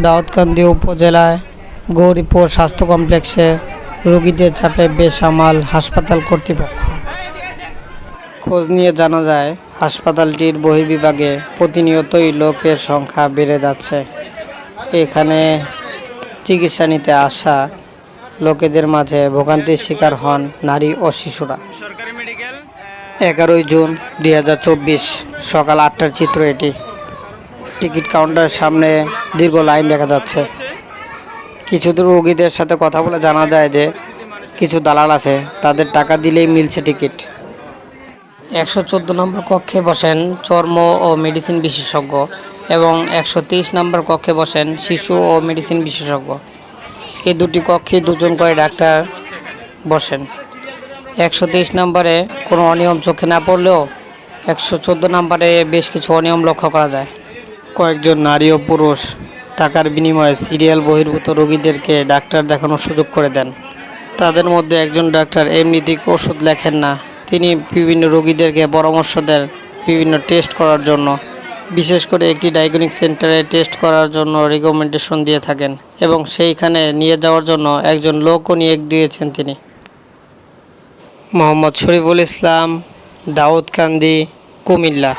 দাউদকান্দি উপজেলায় গৌরীপুর স্বাস্থ্য কমপ্লেক্সে রোগীদের চাপে বেসামাল হাসপাতাল কর্তৃপক্ষ। খোঁজ নিয়ে জানা যায়, হাসপাতালটির বহির্বিভাগে প্রতিনিয়তই লোকের সংখ্যা বেড়ে যাচ্ছে। এখানে চিকিৎসা নিতে আসা লোকেদের মাঝে ভোগান্তির শিকার হন নারী ও শিশুরা। এগারোই জুন দুই হাজার চব্বিশ সকাল আটটার চিত্র এটি। টিকিট কাউন্টারের সামনে দীর্ঘ লাইন দেখা যাচ্ছে। কিছু দূর রোগীদের সাথে কথা বলে জানা যায় যে কিছু দালাল আছে, তাদের টাকা দিলেই মিলছে টিকিট। একশো চোদ্দ নম্বর কক্ষে বসেন চর্ম ও মেডিসিন বিশেষজ্ঞ এবং একশো তেইশ নম্বর কক্ষে বসেন শিশু ও মেডিসিন বিশেষজ্ঞ। এই দুটি কক্ষে দুজন করে ডাক্তার বসেন। একশো তেইশ নম্বরে কোনো অনিয়ম চোখে না পড়লেও একশো চোদ্দ নম্বরে বেশ কিছু অনিয়ম লক্ষ্য করা যায়। কয়েকজন নারী ও পুরুষ টাকার বিনিময়ে সিরিয়াল বহির্ভূত রোগীদেরকে ডাক্তার দেখানোর সুযোগ করে দেন। তাদের মধ্যে একজন ডাক্তার এমনিতেই ওষুধ লেখেন না। তিনি বিভিন্ন রোগীদেরকে পরামর্শ দেন বিভিন্ন টেস্ট করার জন্য। বিশেষ করে একটি ডায়াগনিক সেন্টারে টেস্ট করার জন্য রিকমেন্ডেশন দিয়ে থাকেন এবং সেইখানে নিয়ে যাওয়ার জন্য একজন লোকও নিয়োগ দিয়েছেন তিনি। মোহাম্মদ শরীফুল ইসলাম দাউদকান্দি কুমিল্লা।